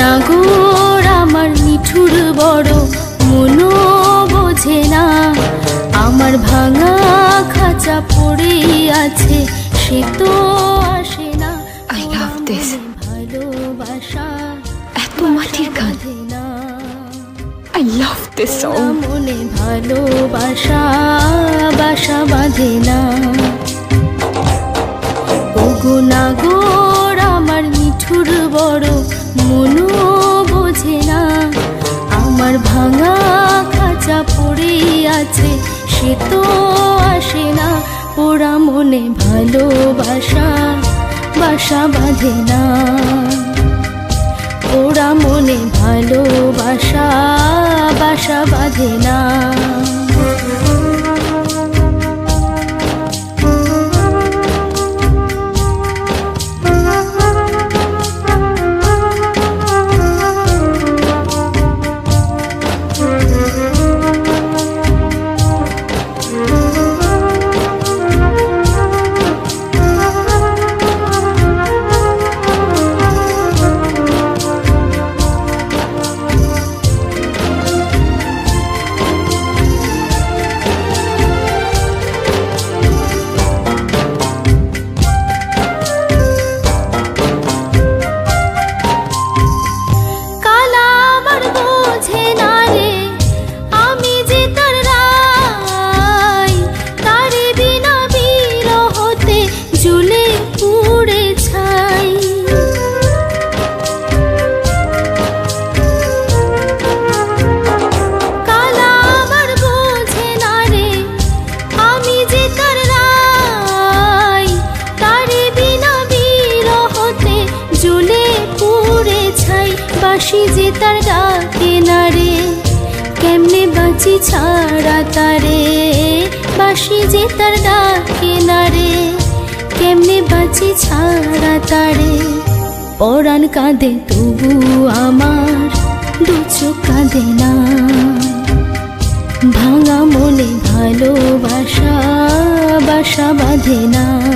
নাগোর আমার মিঠুর বড় মনো বোঝে না। আমার ভাঙা খাঁচা পড়ে আছে সে তো আসে না। আই লাভ দিস ভালোবাসা এত মাটির গান। আই লাভ দিস মনে ভালোবাসা বাসা বাঁধে না। ওগো না গোর আমার মিঠুর বড় আমার ভাঙা খাঁচা পড়ে আছে, সে তো আসে না। ওরা মনে ভালোবাসা, বাসা বাঁধে না। ওরা মনে ভালোবাসা, বাসা বাঁধে না। যে তার বিনা বিরহতে বাসি কেমনে বাঁচি ছাড়া তারে? বাসি যে তার ডাকে না রে, কেমনে বাঁচি ছাড়া তারে? পরাণ কাঁদে তবু আমার, দু কাঁদে না। ভাঙা মনে ভালোবাসা বাসা বাঁধে না।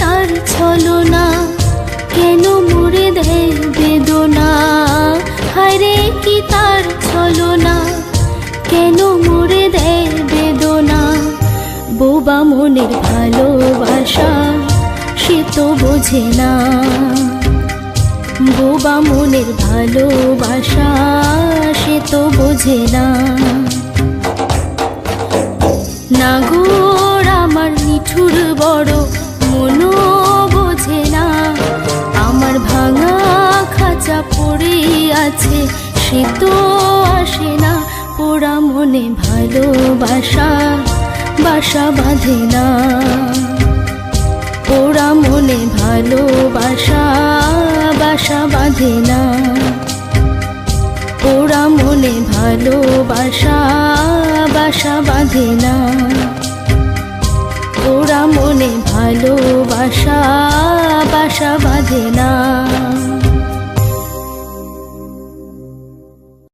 তার ছলনা, কেন মোরে দেয় বেদনা? হায়রে, কি তার ছলনা, কেন মোরে দেয় বেদনা? বোবা মনের ভালোবাসা, সে তো বোঝে না। বোবা মনের ভালোবাসা, সে তো বোঝে না। আছে, সে তো আসে না। পোড়া মনে ভালোবাসা, বাসা বাঁধে না। পোড়া মনে ভালোবাসা, বাসা বাঁধে না। পোড়া মনে ভালোবাসা, বাসা বাঁধে না। পোড়া মনে ভালোবাসা